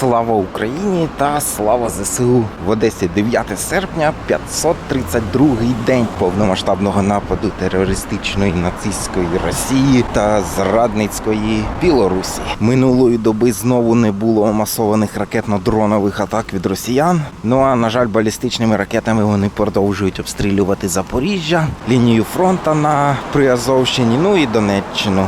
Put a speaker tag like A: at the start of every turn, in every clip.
A: Слава Україні та слава ЗСУ в Одесі 9 серпня, 532-й день повномасштабного нападу терористичної нацистської Росії та зрадницької Білорусі. Минулої доби знову не було масованих ракетно-дронових атак від росіян. Ну а на жаль, балістичними ракетами вони продовжують обстрілювати Запоріжжя, лінію фронта на Приазовщині, ну і Донеччину.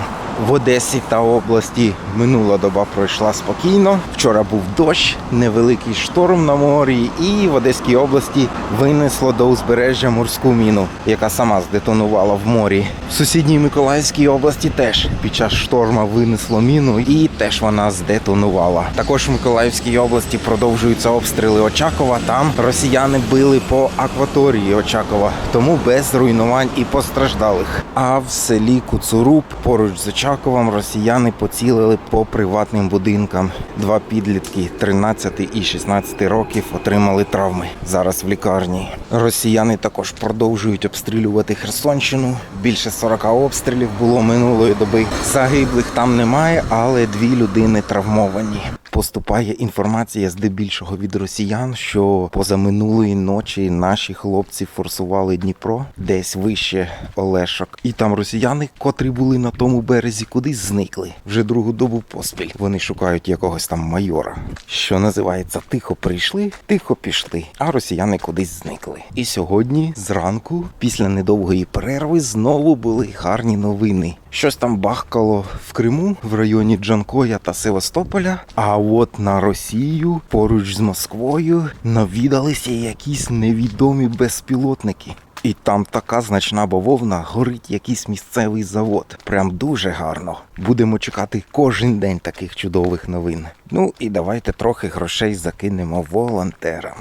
A: В Одесі та області минула доба пройшла спокійно. Вчора був дощ, невеликий шторм на морі, і в Одеській області винесло до узбережжя морську міну, яка сама здетонувала в морі. В сусідній Миколаївській області теж під час шторма винесло міну, і теж вона здетонувала. Також в Миколаївській області продовжуються обстріли Очакова. Там росіяни били по акваторії Очакова, тому без руйнувань і постраждалих. А в селі Куцуруб поруч з Очаковом росіяни поцілили по приватним будинкам. Два підлітки 13 і 16 років отримали травми. Зараз в лікарні. Росіяни також продовжують обстрілювати Херсонщину. Більше 40 обстрілів було минулої доби. Загиблих там немає, але дві людини травмовані. Поступає інформація здебільшого від росіян, що позаминулої ночі наші хлопці форсували Дніпро десь вище Олешок, і там росіяни, котрі були на тому березі, кудись зникли. Вже другу добу поспіль. Вони шукають якогось там майора, що називається тихо прийшли, тихо пішли, а росіяни кудись зникли. І сьогодні, зранку, після недовгої перерви, знову були гарні новини. Щось там бахкало в Криму в районі Джанкоя та Севастополя. А от на Росію поруч з Москвою навідалися якісь невідомі безпілотники. І там така значна бавовна горить якийсь місцевий завод. Прям дуже гарно. Будемо чекати кожен день таких чудових новин. Ну і давайте трохи грошей закинемо волонтерам.